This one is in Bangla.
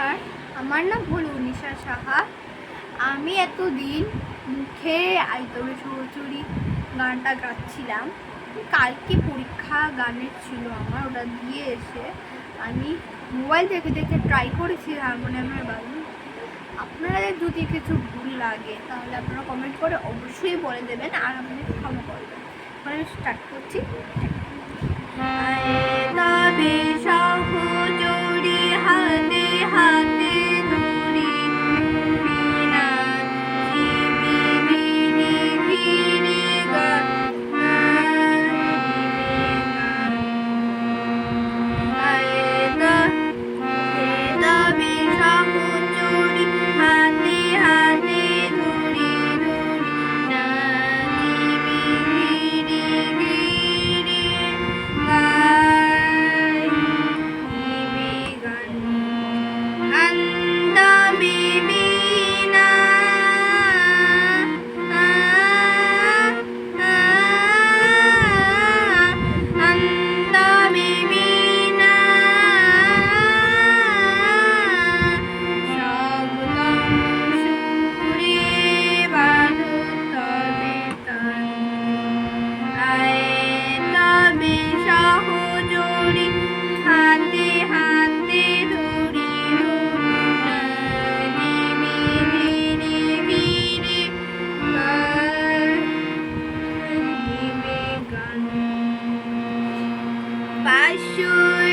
নমস্কার, আমার নাম হলো নিশা সাহা। আমি এতদিন মুখে আইতবে চুরি গানটা গাচ্ছিলাম। কালকে পরীক্ষা গানের ছিল আমার, ওটা দিয়ে এসে আমি মোবাইল দেখে দেখে ট্রাই করেছি হারমোনিয়ামের বাজু আপনাদের যদি কিছু ভুল লাগে, তাহলে আপনারা কমেন্ট করে অবশ্যই বলে দেবেন আর আমাদের ক্ষমা করবেন মানে স্টার্ট করছি। তবে I should.